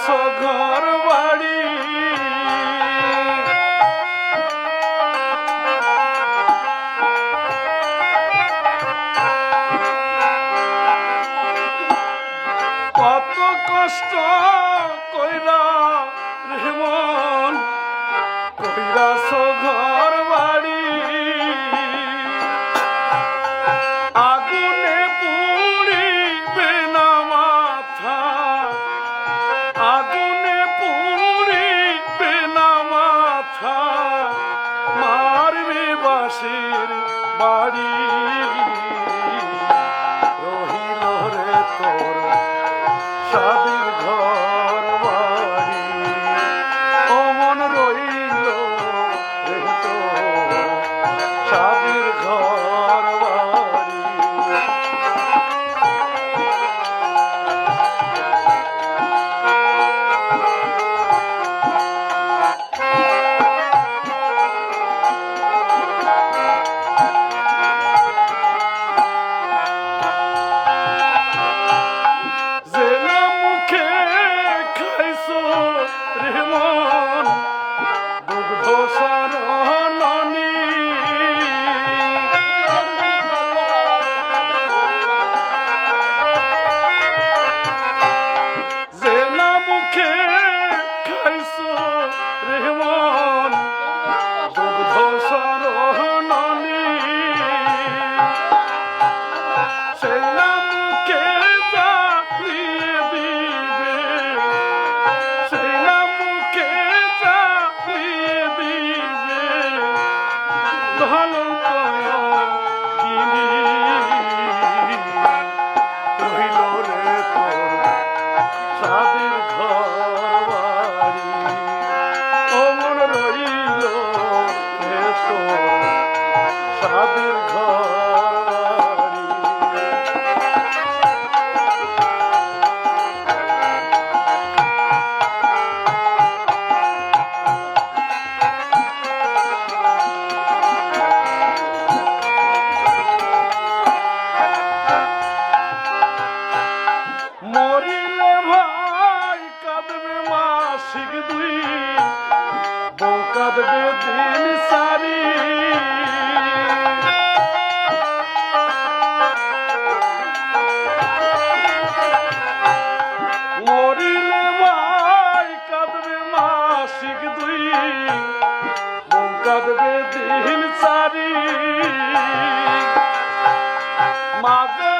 আছো ঘর বাড়ি। কত কষ্ট কইরা রেমন কইরা সঘর মারবে বাসির বাড়ি। রহিল রে তো গ্রহণ আশিক দুই বৌকাদ বেদিন সারি। মরিলে মাই কাঁদবে মাসিক দুই বৌকাদ বেদিন সারি। মাগা